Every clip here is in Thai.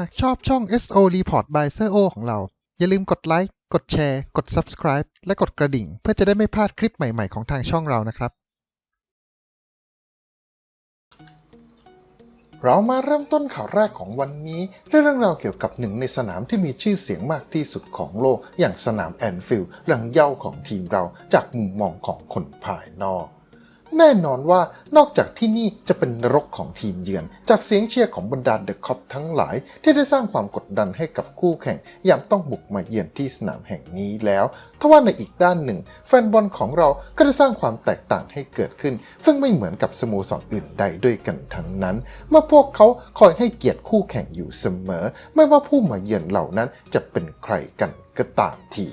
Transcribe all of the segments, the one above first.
หากชอบช่อง SO Report by s โ o ของเรา อย่าลืมกดไลค์ กดแชร์ กด Subscribe และกดกระดิ่ง เพื่อจะได้ไม่พลาดคลิปใหม่ ๆ ของทางช่องเรานะครับ เรามาเริ่มต้นข่าวแรกของวันนี้ด้วยเรื่องราวเกี่ยวกับหนึ่งในสนามที่มีชื่อเสียงมากที่สุดของโลก อย่างสนามแอนฟิลด์หลังเย่าของทีมเราจากมุมมองของคนภายนอก แน่นอนว่านอกจากที่นี่จะเป็นนรกของทีมเยือน จากเสียงเชียร์ของบรรดาเดอะคอปทั้งหลาย ที่ได้สร้างความกดดันให้กับคู่แข่งยามต้องบุกมาเยือนที่สนามแห่งนี้แล้วทว่าในอีกด้านหนึ่ง แฟนบอลของเราก็ได้สร้างความแตกต่างให้เกิดขึ้น ซึ่งไม่เหมือนกับสโมสรอื่นใดด้วยกันทั้งนั้น เมื่อพวกเขาคอยให้เกียรติคู่แข่งอยู่เสมอ ไม่ว่าผู้มาเยือนเหล่านั้นจะเป็นใครกันก็ตามที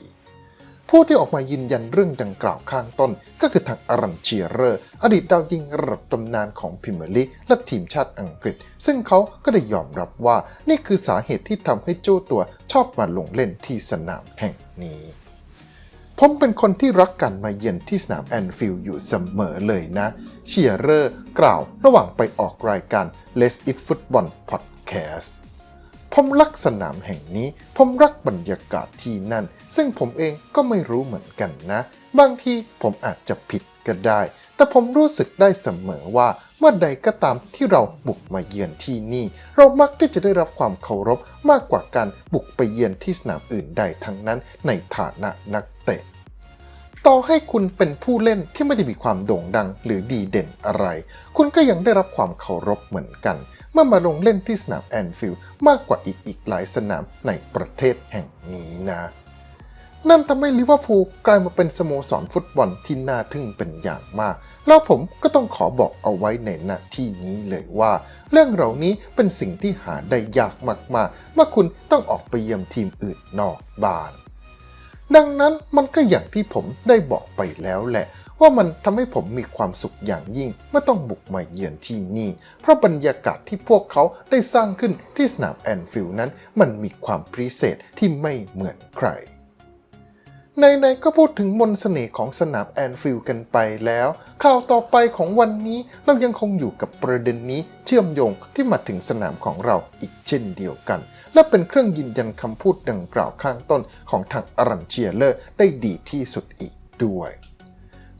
ผู้ที่ออกมายืนยันเรื่องดังกล่าวข้างต้น ก็คือทางอารันเชียเรอร์ อดีตดาวยิงระดับตำนานของพรีเมียร์ลีและทีมชาติอังกฤษ ซึ่งเขาก็ได้ยอมรับว่านี่คือสาเหตุที่ทำให้เจ้าตัวชอบมาลงเล่นที่สนามแห่งนี้ผมเป็นคนที่รักการมาเยือนที่สนามแอนฟิลด์อยู่เสมอเลยนะ เชียร์เรอร์กล่าวระหว่างไปออกรายการ Let's Eat Football Podcast ผมรักสนามแห่งนี้ ผมรักบรรยากาศที่นั่น ซึ่งผมเองก็ไม่รู้เหมือนกันนะ บางทีผมอาจจะผิดก็ได้ แต่ผมรู้สึกได้เสมอว่าเมื่อใดก็ตามที่เราบุกมาเยือนที่นี่ เรามักที่จะได้รับความเคารพมากกว่าการบุกไปเยือนที่สนามอื่นใดทั้งนั้น ในฐานะนักเตะต่อให้คุณเป็นผู้เล่นที่ไม่ได้มีความโด่งดังหรือดีเด่นอะไร คุณก็ยังได้รับความเคารพเหมือนกัน เมื่อมาลงเล่นที่สนามแอนฟิลด์มากกว่าอีกอีกหลายสนามในประเทศแห่งนี้นะ นั่นทำให้ลิเวอร์พูลกลายมาเป็นสโมสรฟุตบอลที่น่าทึ่งเป็นอย่างมาก แล้วผมก็ต้องขอบอกเอาไว้ในหน้าที่นี้เลยว่า เรื่องเหล่านี้เป็นสิ่งที่หาได้ยากมากๆเมื่อคุณต้องออกไปเยี่ยมทีมอื่นนอกบ้าน ดังนั้นมันก็อย่างที่ผมได้บอกไปแล้วแหละ ว่ามันทำให้ผมมีความสุขอย่างยิ่งเมื่อต้องบุกมาเยือนที่นี่ เพราะบรรยากาศที่พวกเขาได้สร้างขึ้นที่สนามแอนฟิลด์นั้น มันมีความพิเศษที่ไม่เหมือนใครในๆก็พูดถึงมนต์เสน่ห์ของสนามแอนฟิลด์กันไปแล้ว ข่าวต่อไปของวันนี้เรายังคงอยู่กับประเด็นนี้เชื่อมโยงที่มาถึงสนามของเราอีกเช่นเดียวกัน และเป็นเครื่องยืนยันคำพูดดังกล่าวข้างต้นของทางอารันเชียเลอร์ได้ดีที่สุดอีกด้วย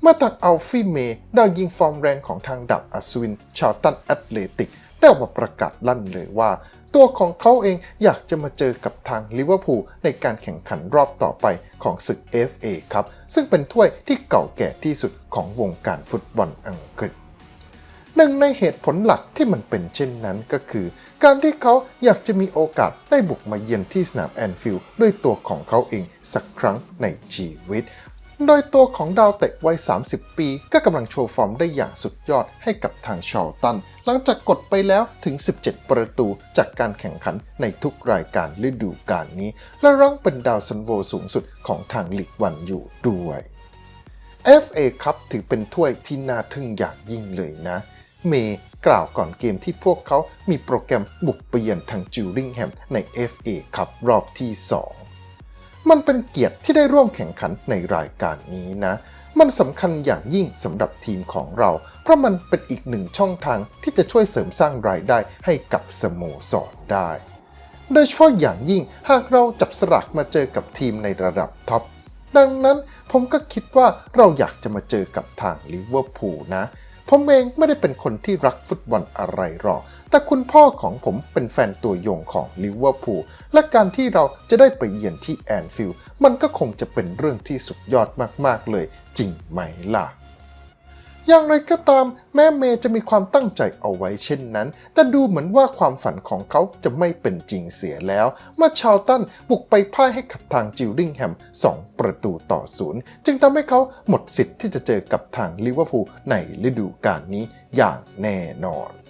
เมื่อทางอัลฟี่เมย์ดาวยิงฟอร์มแรงของทางดับอัศวิน ชาวตันแอตเลติก ได้ออกมาประกาศลั่นเลยว่า ตัวของเขาเองอยากจะมาเจอกับทางลิเวอร์พูลในการแข่งขันรอบต่อไปของศึก FA ครับ ซึ่งเป็นถ้วยที่เก่าแก่ที่สุดของวงการฟุตบอลอังกฤษหนึ่งในเหตุผลหลักที่มันเป็นเช่นนั้นก็คือ การที่เขาอยากจะมีโอกาสได้บุกมาเยือนที่สนามแอนฟิลด์ด้วยตัวของเขาเองสักครั้งในชีวิต โดยตัวของดาวเตะวัย 30 ปี ก็กำลังโชว์ฟอร์มได้อย่างสุดยอดให้กับทางชอลตัน หลังจากกดไปแล้วถึง 17 ประตูจากการแข่งขันในทุกรายการฤดูกาลนี้ และรั้งเป็นดาวซันโวสูงสุดของทางลีกวันอยู่ด้วย FA ครับถือเป็นถ้วยที่น่าทึ่งอย่างยิ่งเลยนะ เมย์กล่าวก่อนเกมที่พวกเขามีโปรแกรมบุกไปเยือนทางจิวริงแฮมใน FA ครับรอบที่ 2 มันเป็นเกียรติที่ได้ร่วมแข่งขันในรายการนี้นะ มันสำคัญอย่างยิ่งสำหรับทีมของเรา เพราะมันเป็นอีกหนึ่งช่องทางที่จะช่วยเสริมสร้างรายได้ให้กับสโมสรได้ โดยเฉพาะอย่างยิ่งหากเราจับสลากมาเจอกับทีมในระดับท็อปดังนั้นผมก็คิดว่าเราอยากจะมาเจอกับทางลิเวอร์พูลนะ ผมเองไม่ได้เป็นคนที่รักฟุตบอลอะไรหรอก แต่คุณพ่อของผมเป็นแฟนตัวยงของลิเวอร์พูล และการที่เราจะได้ไปเยือนที่แอนฟิลด์มันก็คงจะเป็นเรื่องที่สุดยอดมากๆเลย จริงไหมล่ะ อย่างไรก็ตามแม้เมย์จะมีความตั้งใจเอาไว้เช่นนั้น แต่ดูเหมือนว่าความฝันของเขาจะไม่เป็นจริงเสียแล้ว เมื่อชาวตันบุกไปพ่ายให้กับทางจิลลิงแฮม 2 ประตูต่อศูนย์จึงทำให้เขาหมดสิทธิ์ที่จะเจอกับทางลิเวอร์พูลในฤดูกาลนี้อย่างแน่นอน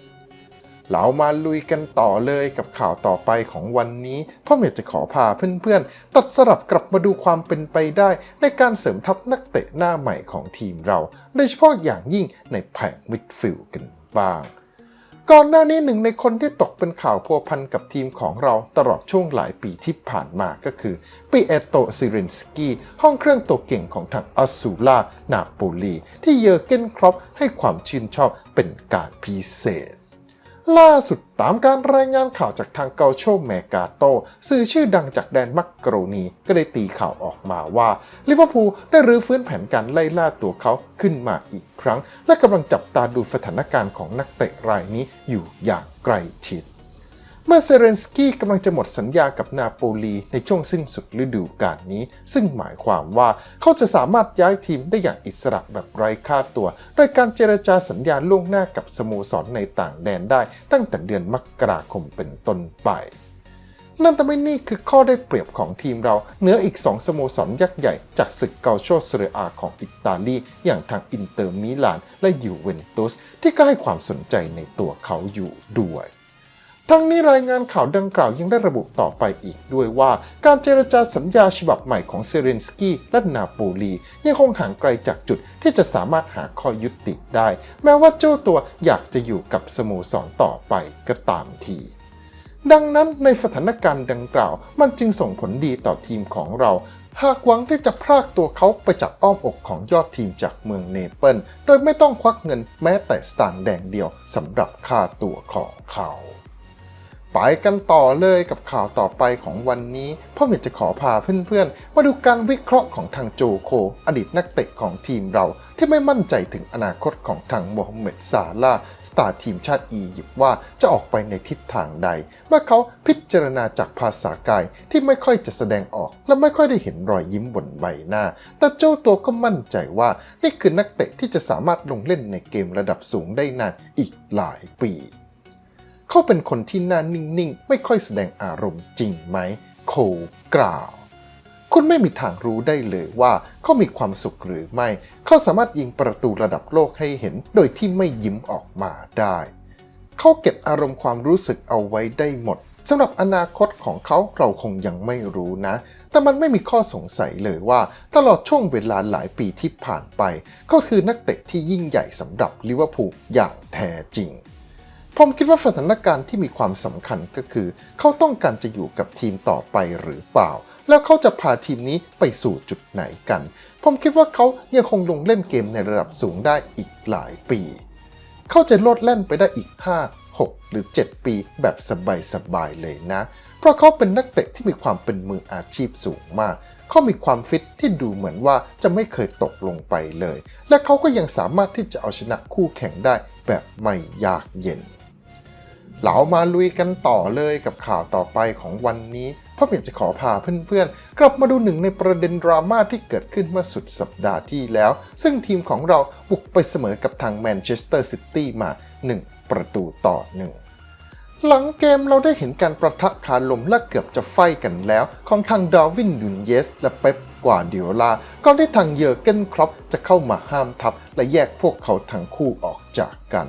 เรามาลุยกันต่อเลยกับข่าวต่อไปของวันนี้พ่อเมย์จะขอพาเพื่อนๆ ตัดสลับกลับมาดูความเป็นไปได้ ในการเสริมทัพนักเตะหน้าใหม่ของทีมเรา โดยเฉพาะอย่างยิ่งในแผงมิดฟิลด์กันบ้างก่อนหน้านี้หนึ่งในคนที่ตกเป็นข่าวพัวพันกับทีมของเราตลอดช่วงหลายปีที่ผ่านมาก็คือปิเอโตซิรินสกี้ห้องเครื่องตัวเก่งของทางอัสซูล่านาโปลีที่เยอร์เกนครอปให้ความชื่นชอบเป็นการพิเศษ ล่าสุดตามการรายงานข่าวจากทางเกาโชแมกาโต สื่อชื่อดังจากแดนมักกรนีก็ได้ตีข่าวออกมาว่าลิเวอร์พูลได้รื้อฟื้นแผนการไล่ล่าตัวเขาขึ้นมาอีกครั้ง และกำลังจับตาดูสถานการณ์ของนักเตะรายนี้อยู่อย่างใกล้ชิด เมื่อเซเรนสกี้กำลังจะหมดสัญญากับนาโปลีในช่วงสิ้นสุดฤดูกาลนี้ ซึ่งหมายความว่าเขาจะสามารถย้ายทีมได้อย่างอิสระแบบไร้ค่าตัว โดยการเจรจาสัญญาล่วงหน้ากับสโมสรในต่างแดนได้ ตั้งแต่เดือนมกราคมเป็นต้นไปนั่นแต่ไม่นี่คือข้อได้เปรียบของทีมเราเหนืออีก 2 สโมสรยักษ์ใหญ่จากศึกเกาโชเซเรียอาของอิตาลี อย่างทางอินเตอร์มิลานและยูเวนตุสที่ก็ให้ความสนใจในตัวเขาอยู่ด้วย ทั้งนี้รายงานข่าวดังกล่าวยังได้ระบุต่อไปอีกด้วยว่า การเจรจาสัญญาฉบับใหม่ของเซเรนสกี้และนาโปลี ยังคงห่างไกลจากจุดที่จะสามารถหาข้อยุติได้ แม้ว่าเจ้าตัวอยากจะอยู่กับสโมสรต่อไปก็ตามทีดังนั้นในสถานการณ์ดังกล่าว มันจึงส่งผลดีต่อทีมของเรา หากหวังที่จะพรากตัวเขาไปจากอ้อมอกของยอดทีมจากเมืองเนเปิลโดยไม่ต้องควักเงินแม้แต่สตางค์แดงเดียวสำหรับค่าตัวของเขา ไปกันต่อเลยกับข่าวต่อไปของวันนี้พ่อเมียจะขอพาเพื่อนๆ มาดูการวิเคราะห์ของทางโจโค อดีตนักเตะของทีมเราที่ไม่มั่นใจถึงอนาคตของทางโมฮัมเหม็ดซาลาสตาร์ทีมชาติอียิปต์ว่าจะออกไปในทิศทางใด เมื่อเขาพิจารณาจากภาษากายที่ไม่ค่อยจะแสดงออก และไม่ค่อยได้เห็นรอยยิ้มบนใบหน้า แต่เจ้าตัวก็มั่นใจว่านี่คือนักเตะที่จะสามารถลงเล่นในเกมระดับสูงได้นานอีกหลายปี เขาเป็นคนที่หน้านิ่งๆ ไม่ค่อยแสดงอารมณ์จริงไหม โคกล่าว คุณไม่มีทางรู้ได้เลยว่าเขามีความสุขหรือไม่ เขาสามารถยิงประตูระดับโลกให้เห็นโดยที่ไม่ยิ้มออกมาได้ เขาเก็บอารมณ์ความรู้สึกเอาไว้ได้หมดสำหรับอนาคตของเขาเราคงยังไม่รู้นะ แต่มันไม่มีข้อสงสัยเลยว่า ตลอดช่วงเวลาหลายปีที่ผ่านไปเขาคือนักเตะที่ยิ่งใหญ่สำหรับลิเวอร์พูลอย่างแท้จริง ผมคิดว่าสถานการณ์ที่มีความสำคัญก็คือ เขาต้องการจะอยู่กับทีมต่อไปหรือเปล่า แล้วเขาจะพาทีมนี้ไปสู่จุดไหนกัน ผมคิดว่าเขายังคงลงเล่นเกมในระดับสูงได้อีกหลายปี เขาจะโลดแล่นไปได้อีก 5 6 หรือ 7 ปีแบบสบายๆเลยนะ เพราะเขาเป็นนักเตะที่มีความเป็นมืออาชีพสูงมาก เขามีความฟิตที่ดูเหมือนว่าจะไม่เคยตกลงไปเลย และเขาก็ยังสามารถที่จะเอาชนะคู่แข่งได้แบบไม่ยากเย็น เรามาลุยกันต่อเลยกับข่าวต่อไปของวันนี้เพราะอยากจะขอพาเพื่อนๆ กลับมาดูหนึ่งในประเด็นดราม่าที่เกิดขึ้นเมื่อสุดสัปดาห์ที่แล้ว ซึ่งทีมของเราบุกไปเสมอกับทางแมนเชสเตอร์ซิตี้มา 1 ประตูต่อหนึ่งหลังเกมเราได้เห็นการประทะคารลมและเกือบจะไฟกันแล้ว ของทางดาวินยูนเยส และเป๊ปกวาร์ดิโอลาก่อนที่ทางเยอร์เกนครอปจะเข้ามาห้ามทับ และแยกพวกเขาทั้งคู่ออกจากกัน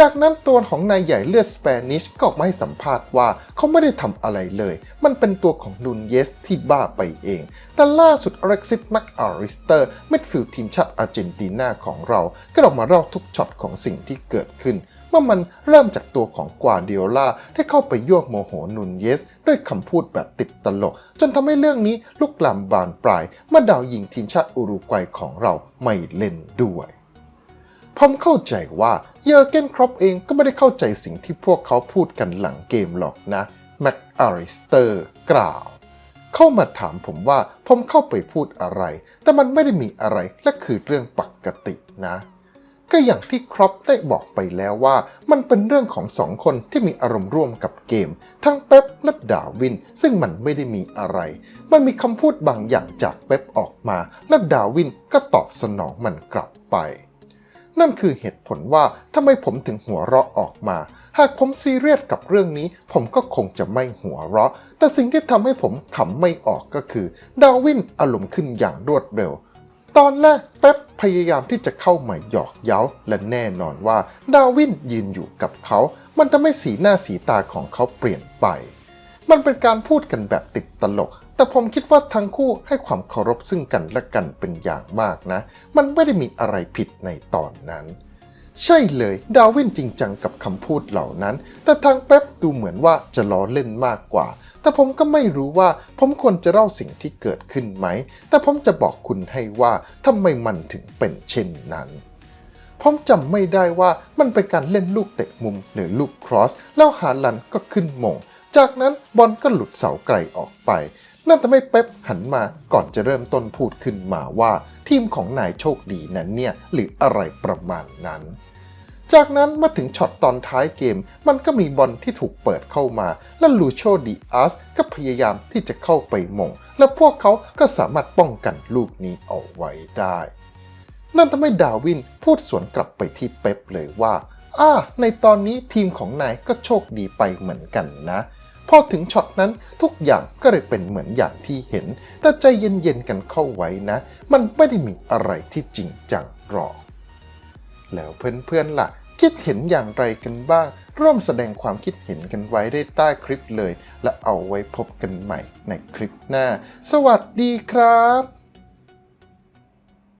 จากนั้นตัวของนายใหญ่เลือดสเปนิชก็ออกมาให้สัมภาษณ์ว่าเขาไม่ได้ทำอะไรเลย มันเป็นตัวของนูนเยสที่บ้าไปเอง แต่ล่าสุดอเล็กซิสแม็กอาริสเตอร์มิดฟิลด์ทีมชาติอาร์เจนตินาของเรา ก็ออกมาเล่าทุกช็อตของสิ่งที่เกิดขึ้นเมื่อมันเริ่มจากตัวของกวาเดียลาที่เข้าไปยั่วโมโหนูนเยส ด้วยคำพูดแบบติดตลก จนทำให้เรื่องนี้ลุกลามบานปลายเมื่อดาวยิงทีมชาติอุรุกวัยของเราไม่เล่นด้วยผมเข้าใจว่า เยอร์เกนครอปเองก็ไม่ได้เข้าใจสิ่งที่พวกเขาพูดกันหลังเกมหรอกนะแม็กอาริสเตอร์กล่าว เข้ามาถามผมว่าผมเข้าไปพูดอะไร แต่มันไม่ได้มีอะไรและคือเรื่องปกตินะ ก็อย่างที่ครอปได้บอกไปแล้วว่า มันเป็นเรื่องของสองคนที่มีอารมณ์ร่วมกับเกม ทั้งเป๊ปและดาวิน ซึ่งมันไม่ได้มีอะไร มันมีคำพูดบางอย่างจากเป๊ปออกมา และดาวินก็ตอบสนองมันกลับไป นั่นคือเหตุผลว่าทำไมผมถึงหัวเราะออกมา หากผมซีเรียสกับเรื่องนี้ ผมก็คงจะไม่หัวเราะ แต่สิ่งที่ทำให้ผมขำไม่ออกก็คือ ดาวินอารมณ์ขึ้นอย่างรวดเร็ว ตอนแรกเป๊ปพยายามที่จะเข้ามาหยอกเย้า และแน่นอนว่า ดาวินยืนอยู่กับเขา มันทำให้สีหน้าสีตาของเขาเปลี่ยนไป มันเป็นการพูดกันแบบติดตลก แต่ผมคิดว่าทั้งคู่ให้ความเคารพซึ่งกันและกันเป็นอย่างมากนะ มันไม่ได้มีอะไรผิดในตอนนั้น ใช่เลยดาวินจริงจังกับคำพูดเหล่านั้น แต่ทางเป๊ปดูเหมือนว่าจะล้อเล่นมากกว่า แต่ผมก็ไม่รู้ว่าผมควรจะเล่าสิ่งที่เกิดขึ้นไหม แต่ผมจะบอกคุณให้ว่าทำไมมันถึงเป็นเช่นนั้นผมจำไม่ได้ว่ามันเป็นการเล่นลูกเตะมุมหรือลูกครอส แล้วฮาลันก็ขึ้นมง จากนั้นบอลก็หลุดเสาไกลออกไป นั่นทำให้เป๊ปหันมาก่อนจะเริ่มต้นพูดขึ้นมาว่าทีมของนายโชคดีนั้นเนี่ยหรืออะไรประมาณนั้น จากนั้นมาถึงช็อตตอนท้ายเกม มันก็มีบอลที่ถูกเปิดเข้ามา และลูโชดีอาสก็พยายามที่จะเข้าไปมง และพวกเขาก็สามารถป้องกันลูกนี้เอาไว้ได้ นั่นทำให้ดาวินพูดสวนกลับไปที่เป๊ปเลยว่าอ่าในตอนนี้ทีมของนายก็โชคดีไปเหมือนกันนะ พอถึงช็อตนั้นทุกอย่างก็เลยเป็นเหมือนอย่างที่เห็น แต่ใจเย็นๆกันเข้าไว้นะ มันไม่ได้มีอะไรที่จริงจังหรอก แล้วเพื่อนๆล่ะ คิดเห็นอย่างไรกันบ้าง ร่วมแสดงความคิดเห็นกันไว้ได้ใต้คลิปเลย และเอาไว้พบกันใหม่ในคลิปหน้า สวัสดีครับ